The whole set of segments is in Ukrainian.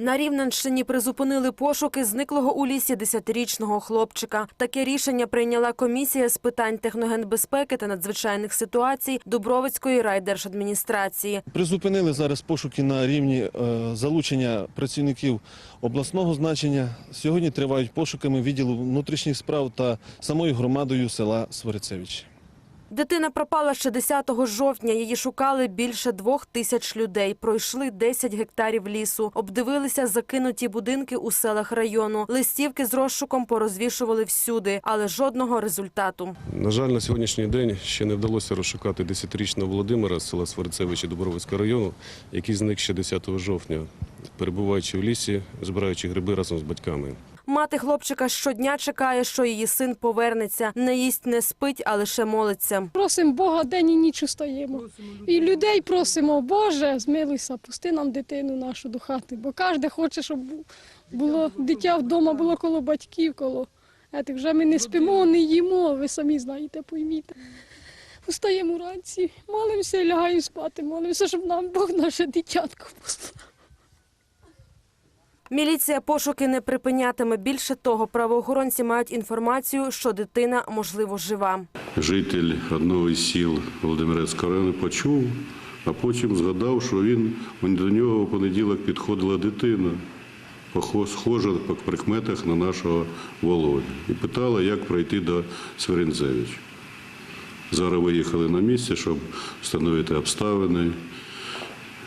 На Рівненщині призупинили пошуки зниклого у лісі 10-річного хлопчика. Таке рішення прийняла комісія з питань техногенбезпеки та надзвичайних ситуацій Дубровицької райдержадміністрації. Призупинили зараз пошуки на рівні е, залучення працівників обласного значення. Сьогодні тривають пошуками відділу внутрішніх справ та самою громадою села Сворицевич. Дитина пропала ще 10 жовтня. Її шукали більше двох тисяч людей. Пройшли 10 гектарів лісу, обдивилися закинуті будинки у селах району. Листівки з розшуком порозвішували всюди, але жодного результату. На жаль, на сьогоднішній день ще не вдалося розшукати 10-річного Володимира з села Сварцевичі Дубровицького району, який зник ще 10 жовтня, перебуваючи в лісі, збираючи гриби разом з батьками. Мати хлопчика щодня чекає, що її син повернеться. Не їсть, не спить, а лише молиться. Просимо Бога день і ніч устаємо. І людей просимо, Боже, змилуйся, пусти нам дитину нашу до хати. Бо кожен хоче, щоб було дитя вдома, було коло батьків, коло. Етих вже ми не спимо, не їмо, ви самі знаєте, пойміть. Устаємо вранці, молимося і лягаємо спати, молимося, щоб нам Бог наше дитятко послав. Міліція пошуки не припинятиме. Більше того, правоохоронці мають інформацію, що дитина можливо жива. житель одного із сіл Володимирецького району почув, а потім згадав, що він до нього в понеділок підходила дитина, схожа по прикметах на нашого Володю, і питала, як пройти до Свиринцевича. Зараз виїхали на місце, щоб встановити обставини,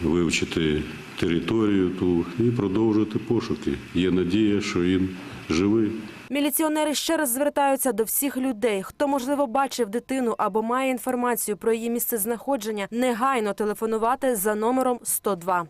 вивчити територію ту і продовжити пошуки. Є надія, що він живий. Міліціонери ще раз звертаються до всіх людей, хто можливо бачив дитину або має інформацію про її місце знаходження, негайно телефонувати за номером 102.